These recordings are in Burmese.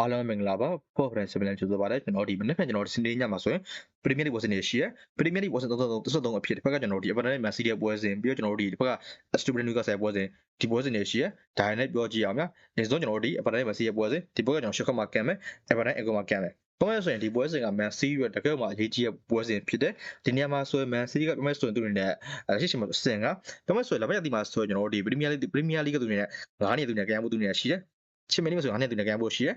အားလုံးမင်္ဂလာပါဖော့ဖရန်ဆီဗလန်ကျူဆိုပါတယ်ကျွန်တော်ဒီမနေ့ကကျွန်တော်ဒီစနေညမှာဆိုရင်ပရီးမီးလိဝါစင်နေရှိရပရီးမီးလိဝါစင်33 33အဖြစ်တစ်ဖက်ကကျွန်တော်ဒီအပဒနဲ့မန်စီးရဲ့ပွဲစဉ်ပြီးတော့ကျွန်တော်ဒီတစ်ဖက်ကစတူဘန်နူကဆယ်ပွဲစဉ်ဒီပွဲစဉ်နေရှိရဒါနဲ့ပြောကြည့်အောင်များနေဆုံးကျွန်တော်ဒီအပဒနဲ့မန်စီးရဲ့ပွဲစဉ်ဒီပွဲကကျွန်တော်ရှေ့ခတ်မှာကန်မယ်အပဒနဲ့အကောမှာကန်မယ်ဘာလဲဆိုရင်ဒီပွဲစဉ်ကမန်စီးရဲ့တကယ်မှအရေးကြီးတဲ့ပွဲစဉ်ဖြစ်တယ်ဒီနေရာမှာဆိုရင်မန်စီးကဘာမှဆိုရင်သူတွေနဲ့အရှိရှိမှာစင်ကဘာမှဆိုရင်လက်မရတိမှာဆိုရင်ကျွန်တော်ဒီပရီးမီးလိပရီးမီးလိကသူတွေနဲ့ငါးနေသူတွေနဲ့ကန်မှုသူတွေနဲ့ရှိတယ်ချင်းမင်းမဆိုငါးနေသူတွေနဲ့ကန်မှုရှိတယ်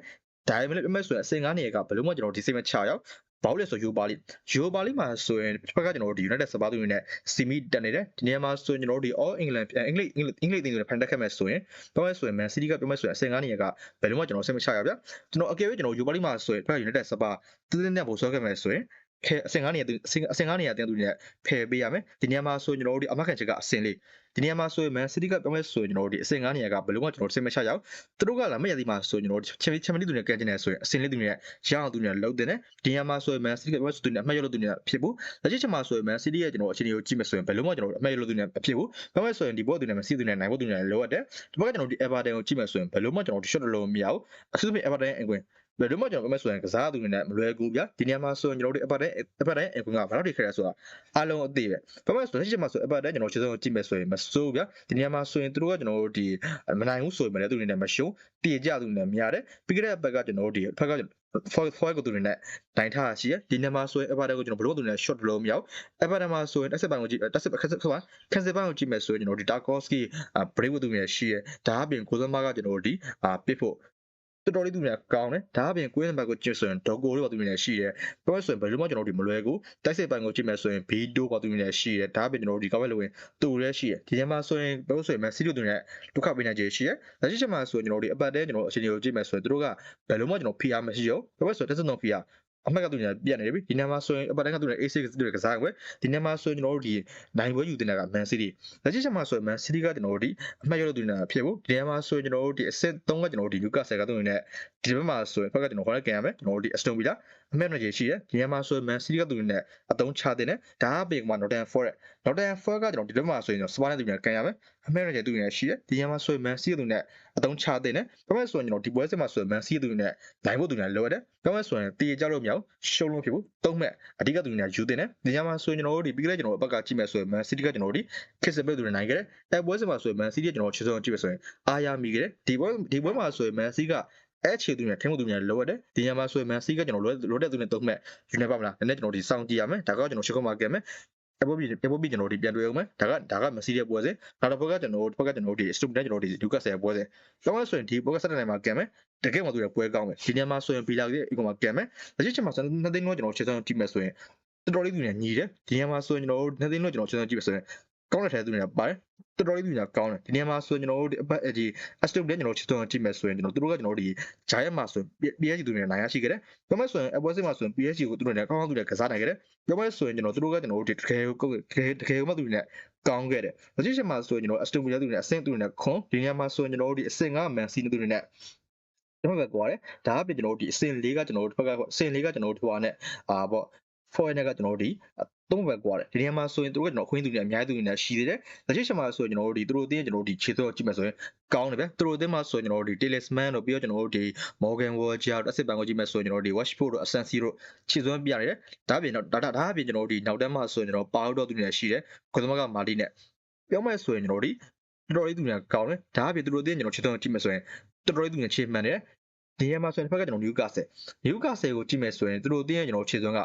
ဒါပေမဲ့အမဲ့ဆိုရင်အစင်ကားနေရကဘယ်လို့မှကျွန်တော်ဒီစိတ်မချရောက်ဘာလို့လဲဆိုယူပါလိယူပါလိမှာဆိုရင်တစ်ဖက်ကကျွန်တော်ဒီ United စပါးသူတွေနဲ့စီမီတက်နေတယ်ဒီနေရာမှာဆိုရင်ကျွန်တော်တို့ဒီ All England အင်္ဂလိပ်အင်္ဂလိပ်အင်္ဂလိပ်တင်တွေဖန်တက်ခဲ့မဲ့ဆိုရင်ပြောမဲ့ဆိုရင် Man City ကပြောမဲ့ဆိုရင်အစင်ကားနေရကဘယ်လို့မှကျွန်တော်စိတ်မချရဗျကျွန်တော်အကယ်၍ကျွန်တော်ယူပါလိမှာဆိုရင်တစ်ဖက်က United စပါးတင်းတင်းနဲ့ပို့ဆွဲခဲ့မဲ့ဆိုရင် ခဲအစင်ကားနေရအစင်အစင်ကားနေရတင်သူတွေနဲ့ဖယ်ပေးရမယ်ဒီနေရာမှာဆိုရင်ကျွန်တော်တို့ဒီအမခံချက်ကအစင်လေးဒီနေရာမှာဆိုရင် Man City ကပြောမဲ့ဆိုရင်ကျွန်တော်တို့ဒီအစင်ကားနေရကဘယ်လို့မှကျွန်တော်စိတ်မချရောက်သူတို့ကလာမရသည်မှာဆိုရင်ကျွန်တော်ချင်ချင်မလေးသူနဲ့ကန်ကျင်နေဆိုရင်အစင်လေးသူနဲ့ရအောင်သူနဲ့လှုပ်တဲ့နဲ့ဒီညမှာဆိုရင် Man City ကပြောဆိုသူနဲ့အမှတ်ရလို့သူနဲ့ဖြစ်ဘူးလက်ရှိချက်မှာဆိုရင် Man City ရဲ့ကျွန်တော်အခြေအနေကိုကြည့်မယ်ဆိုရင်ဘယ်လုံးမှကျွန်တော်အမှတ်ရလို့သူနဲ့မဖြစ်ဘူးဘာမှဆိုရင်ဒီဘောသူနဲ့ Man City သူနဲ့နိုင်ဖို့သူနဲ့လိုအပ်တယ်ဒီဘက်ကကျွန်တော်ဒီ Everton ကိုကြည့်မယ်ဆိုရင်ဘယ်လုံးမှကျွန်တော် shot လို့မရဘူးအထူးသဖြင့် Everton အင်ကွင်း ဘယ်လိုမှကျွန်တော်ပြောမယ်ဆိုရင်ကစားသူတွေနဲ့မလွယ်ကူဗျာဒီနေရာမှာဆိုရင်ကျွန်တော်တို့အပတ်တဲ့အပတ်တဲ့အင်ကွင်းကဘာလို့ထိခဲ့ရဆိုတာအားလုံးအသိပဲဘာမှဆိုလက်ရှိချက်မှာဆိုအပတ်တဲ့ကျွန်တော်ခြေစုံကြည့်မယ်ဆိုရင်မစိုးဗျာဒီနေရာမှာဆိုရင်သူတို့ကကျွန်တော်တို့ဒီမနိုင်ဘူးဆိုရင်လည်းသူတွေနဲ့မရှုံးတည်ကြသူတွေနဲ့မရတယ်ပြီးခဲ့တဲ့အပတ်ကကျွန်တော်တို့ဒီဖက်က for for ကိုသူတွေနဲ့တိုင်ထားရှိရဒီနေရာမှာဆိုရင်အပတ်တဲ့ကိုကျွန်တော်ဘလို့သူတွေနဲ့ shot လို့မရဘူးအပတ်တဲ့မှာဆိုရင်တက်ဆက်ပိုင်းကိုကြည့်တက်ဆက်ခက်ဆက်ခက်ခက်ဆက်ပိုင်းကိုကြည့်မယ်ဆိုရင်ကျွန်တော်ဒီ Tarkovsky break ကိုသူတွေနဲ့ရှိရဒါအပြင်ကိုစမကကျွန်တော်တို့ဒီ pit ဖို့ တော်တော်လေးသူများကောင်းတယ်ဒါအပြင်ကွင်းနံပါတ်ကိုကြည့်ဆိုရင်ဒေါကိုတို့ပါသူတွေနဲ့ရှိတယ်ပြောရဆိုရင်ဘယ်လိုမှကျွန်တော်တို့မလွယ်ကူတိုက်စစ်ပိုင်းကိုကြည့်မယ်ဆိုရင်ဘီဒိုပါသူတွေနဲ့ရှိတယ်ဒါအပြင်ကျွန်တော်တို့ဒီကောက်ပဲလို့ဝင်တူရဲရှိတယ်ဒီညမှာဆိုရင်ပြောဆိုရင်မက်ဆီတို့သူတွေနဲ့ဒုက္ခပေးနိုင်ခြေရှိတယ်လက်ရှိချက်မှာဆိုရင်ကျွန်တော်တို့ဒီအပတ်တဲကျွန်တော်အခြေအနေကိုကြည့်မယ်ဆိုရင်တို့ကဘယ်လိုမှကျွန်တော်ဖိအားမရှိရောပြောဆိုတက်စံတော့ဖိအား အမှတ်ကသူညာပြတ်နေပြီဒီနေ့မှာဆိုရင်အပတ်တိုင်းကသူနဲ့ AC ကသူတွေကစားကွယ်ဒီနေ့မှာဆိုရင်ကျွန်တော်တို့ဒီနိုင်ပွဲယူတင်တာက Man City လက်ရှိချက်မှာဆိုရင် Man City ကကျွန်တော်တို့ဒီအမှတ်ရလို့သူနေတာဖြစ်ဘူးဒီနေ့မှာဆိုရင်ကျွန်တော်တို့ဒီအဆင့်3ကကျွန်တော်တို့ဒီ Newcastle ကသူတွေနဲ့ဒီဘက်မှာဆိုရင်ဖက်ကကျွန်တော်ခေါ်ရကန်ရမယ်ကျွန်တော်တို့ဒီ Aston Villa အမှတ်နဲ့ရှိတယ်ဒီနေ့မှာဆိုရင် Man City ကသူတွေနဲ့အတုံးချတင်တယ်ဒါအပြင်က Nottingham Forest Nottingham Forest ကကျွန်တော်ဒီဘက်မှာဆိုရင် Spurs နဲ့သူတွေနဲ့ကန်ရမယ်အမှတ်နဲ့သူတွေနဲ့ရှိတယ်ဒီနေ့မှာဆိုရင် Man City ကသူတွေနဲ့အတုံးချတင်တယ်ဘာမှဆိုရင်ကျွန်တော်ဒီပွဲစစ်မှာဆိုရင် Man City သူတွေနဲ့နိုင်ဖို့သူတွေနဲ့လိုရတယ်ဘာမှဆိုရင်တည်ကြလို့မရဘူးရှုံးလို့ဖြစ်ဘူးသုံးမဲ့အဓိကသူတွေနဲ့ယူတင်တယ်ဒီညမှာဆိုရင်ကျွန်တော်တို့ဒီပြီးခဲ့တဲ့ကျွန်တော်တို့အဘက်ကကြည့်မယ်ဆိုရင် Man City ကကျွန်တော်တို့ဒီ kiss ပဲသူတွေနိုင်ခဲ့တယ်အဲပွဲစစ်မှာဆိုရင် Man City ကကျွန်တော်ချစ်ဆုံးကြည့်မယ်ဆိုရင်အားရမိခဲ့တယ်ဒီပွဲဒီပွဲမှာဆိုရင် Man City က အဲ့ချေသူနဲ့ထင်းမှုသူနဲ့လိုရတယ်ဒီညမှာဆိုရင် Man City ကကျွန်တော်လိုလိုတဲ့သူနဲ့သုံးမဲ့ယူနေပါမလားနည်းနည်းကျွန်တော်ဒီစောင့်ကြည့်ရမယ်ဒါကကျွန်တော်ရှေ့ကမှာကဲမယ်အပေါ်ပြီးအပေါ်ပြီးကျွန်တော်ဒီပြန်တွေ့အောင်မယ်ဒါကဒါကမစီးတဲ့ပွဲစဉ်နောက်တစ်ပွဲကကျွန်တော်တစ်ပွဲကကျွန်တော်ဒီ student ကျွန်တော်ဒီလူကဆယ်ပွဲစဉ်ကျောင်းလဲဆိုရင်ဒီပွဲကဆက်တဲ့နိုင်မှာကံမယ်တကယ်မှသူရပွဲကောင်းမယ်ဒီညမှာဆိုရင်ဘီလာရဲ့အီကွန်မှာကံမယ်လက်ရှိချိန်မှာဆိုရင်နှစ်သိန်းတော့ကျွန်တော်ခြေစမ်းကြည့်မယ်ဆိုရင်တော်တော်လေးသူနဲ့ညီတယ်ဒီညမှာဆိုရင်ကျွန်တော်နှစ်သိန်းတော့ကျွန်တော်ခြေစမ်းကြည့်မယ်ဆိုရင် ကောင်းတဲ့ထဲသူနဲ့ပါတယ်တော်တော်လေးသူကကောင်းတယ်ဒီနေရာမှာဆိုရင်ကျွန်တော်တို့အပတ်ဒီ Aston Villa ကျွန်တော်ချစ်တော်ကြည့်မယ်ဆိုရင်ကျွန်တော်တို့ကကျွန်တော်ဒီ Giant မှာဆိုရင် PSG သူတွေနိုင်ရရှိခဲ့တယ်ပြောမယ်ဆိုရင်အပွဲစစ်မှာဆိုရင် PSG ကိုသူတို့နဲ့ကောင်းကောင်းသူတွေကစားနိုင်ခဲ့တယ်ပြောမယ်ဆိုရင်ကျွန်တော်တို့ကကျွန်တော်တို့တကယ်ကိုတကယ်တကယ်မှသူတွေနဲ့ကောင်းခဲ့တယ်လက်ရှိချိန်မှာဆိုရင်ကျွန်တော် Aston Villa သူတွေနဲ့အဆင့်သူတွေနဲ့ခွန်ဒီနေရာမှာဆိုရင်ကျွန်တော်တို့ဒီအဆင့်က Man City သူတွေနဲ့ကျွန်တော်ပဲကွာတယ်ဒါအပြင်ကျွန်တော်တို့ဒီအဆင့်၄ကကျွန်တော်တို့ဘက်ကအဆင့်၄ကကျွန်တော်တို့ထွားနဲ့အာပေါ့ foreigner ကကျွန်တော်တို့ဒီသုံးဘက်ကွာတယ်ဒီနေရာမှာဆိုရင်တို့ကကျွန်တော်ခွင်းသူတွေအများသူတွေနဲ့ရှိသေးတယ်လက်ရှိချိန်မှာဆိုရင်ကျွန်တော်တို့ဒီသူတို့အတင်းကျွန်တော်တို့ဒီခြေစောကြည့်မယ်ဆိုရင်ကောင်းတယ်ဗျသူတို့အတင်းမှာဆိုရင်ကျွန်တော်တို့ဒီ talisman တို့ပြီးတော့ကျွန်တော်တို့ဒီ Morgan Roger တို့အစစ်ပန်ကိုကြည့်မယ်ဆိုရင်ကျွန်တော်တို့ဒီ Watchford တို့ Asensi တို့ခြေစွမ်းပြရတယ်ဒါအပြင်တော့ဒါဒါအပြင်ကျွန်တော်တို့ဒီနောက်တန်းမှာဆိုရင်ကျွန်တော်ပါအောက်တော့သူတွေနဲ့ရှိတယ်ခွန်သမကမာလီနဲ့ပြောမယ်ဆိုရင်ကျွန်တော်တို့ဒီတော်တော်လေးသူတွေကကောင်းတယ်ဒါအပြင်သူတို့အတင်းကျွန်တော်ခြေစွမ်းကြည့်မယ်ဆိုရင်တော်တော်လေးသူတွေခြေမှန်တယ်ဒီနေရာမှာဆိုရင်တစ်ဖက်ကကျွန်တော် Newcastle Newcastle ကိုကြည့်မယ်ဆိုရင်သူတို့အတင်းရဲ့ကျွန်တော်ခြေစွမ်းက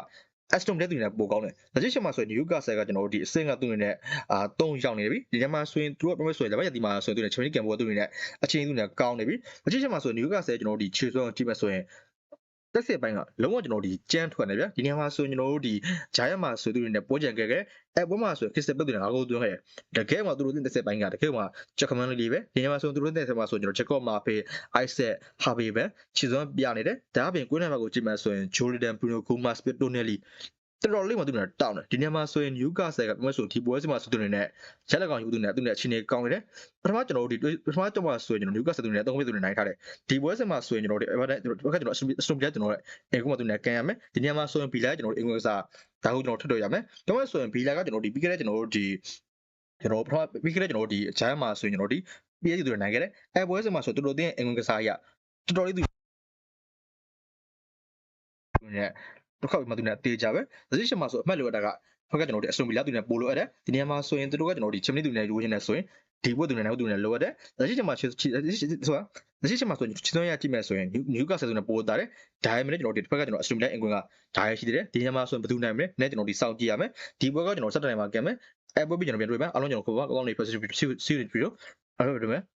Aston Villa သူတွေနဲ့ပိုကောင်းတယ်။လက်ရှိချက်မှာဆိုရင် Newcastle ကကျွန်တော်တို့ဒီအဆင့်ကသူတွေနဲ့အာ3ရောက်နေပြီ။ဒီညမှာဆိုရင်သူကပြောမယ်ဆိုရင်လက်မရတီမှာဆိုရင်သူတွေ Champions League ကသူတွေနဲ့အချင်းသူတွေနဲ့ကောင်းနေပြီ။လက်ရှိချက်မှာဆိုရင် Newcastle ကျွန်တော်တို့ဒီခြေစွမ်းကြည့်မယ်ဆိုရင် တက်စစ်ပိုင်းကလုံးဝကျွန်တော်ဒီကြမ်းထွက်နေဗျာဒီနေရာမှာဆိုရင်ကျွန်တော်တို့ဒီဂျာယက်မှာဆိုသူတွေနဲ့ပိုးကြံခဲ့ခဲ့အဲပွဲမှာဆိုခစ်စပက်တွေနဲ့ငါကိုသွင်းခဲ့တကယ်မှသူတို့တင်တက်စစ်ပိုင်းကတကယ်မှချက်ခမန်လေးပဲဒီနေရာမှာဆိုသူတို့တင်တက်စစ်မှာဆိုကျွန်တော်ချက်ကော့မာဖေးအိုက်ဆက်ဟာဘေပဲခြေစွမ်းပြနေတယ်ဒါအပြင်ကွင်းနံပါတ်ကိုကြည့်မှဆိုရင်ဂျိုရီဒန်ဘရူနိုဂိုမတ်စပစ်တိုနယ်လီ တော်တော်လေးမှသူနဲ့တောင်းတယ်ဒီနေရာမှာဆိုရင် Newcastle ကပြောမယ်ဆိုဒီပွဲစဉ်မှာဆိုသူတွေနဲ့ရက်လက်ကောင်ယူသူနဲ့သူနဲ့အချင်းနေကောင်းနေတယ်ပထမကျွန်တော်တို့ဒီပထမကျွန်တော်ဆိုရင်ကျွန်တော် Newcastle သူနဲ့အသုံးပေးသူနဲ့နိုင်ထားတယ်ဒီပွဲစဉ်မှာဆိုရင်ကျွန်တော်တို့ Everton ကျွန်တော်ကျွန်တော်အစတုံပြကျွန်တော်ရဲ့အင်ကုမသူနဲ့ကန်ရမယ်ဒီနေရာမှာဆိုရင် Villa ကျွန်တော်တို့အင်္ဂလိပ်စာဒါကိုကျွန်တော်ထွက်တော့ရမယ်ဒါမှမဟုတ်ဆိုရင် Villa ကကျွန်တော်ဒီပြီးခဲ့တဲ့ကျွန်တော်တို့ဒီကျွန်တော်ပထမပြီးခဲ့တဲ့ကျွန်တော်တို့ဒီဂျိုင်းမှာဆိုရင်ကျွန်တော်ဒီ PSG သူနဲ့နိုင်ခဲ့တယ်အဲပွဲစဉ်မှာဆိုသူတို့အတင်းအင်္ဂလိပ်စာရတော်တော်လေးသူနဲ့ တစ်ခေါက်မှသူနဲ့တေးကြပဲ။ဒါရှိမှာဆိုအမှတ်လိုတာကဖက်ကကျွန်တော်တို့အစုံဘီလာသူနဲ့ပို့လို့ရတယ်။ဒီနေရာမှာဆိုရင်သူတို့ကကျွန်တော်တို့ဒီ chimney သူနဲ့လိုချင်တယ်ဆိုရင်ဒီဘက်သူနဲ့နောက်သူနဲ့လိုရတယ်။ဒါရှိချင်မှာဆိုတာဒါရှိချင်မှာဆိုရင်ချစ်သွင်းရကြည့်မယ်ဆိုရင် new cast သူနဲ့ပို့တာတယ်။ဒါမှမဟုတ်ကျွန်တော်ဒီတစ်ဖက်ကကျွန်တော်အစုံဘီလာအင်ကွင်ကဒါရရှိတယ်။ဒီနေရာမှာဆိုရင်ဘယ်သူနိုင်မလဲ။နဲ့ကျွန်တော်ဒီစောင့်ကြည့်ရမယ်။ဒီဘက်ကကျွန်တော်စက်တိုင်မှာကဲမယ်။အဲဘက်ပြီးကျွန်တော်ပြန်တွေ့မယ်။အားလုံးကျွန်တော်ခေါ်ပါကောင်းနေ positive series ပြီးတော့အဲ့လိုတွေ့မယ်။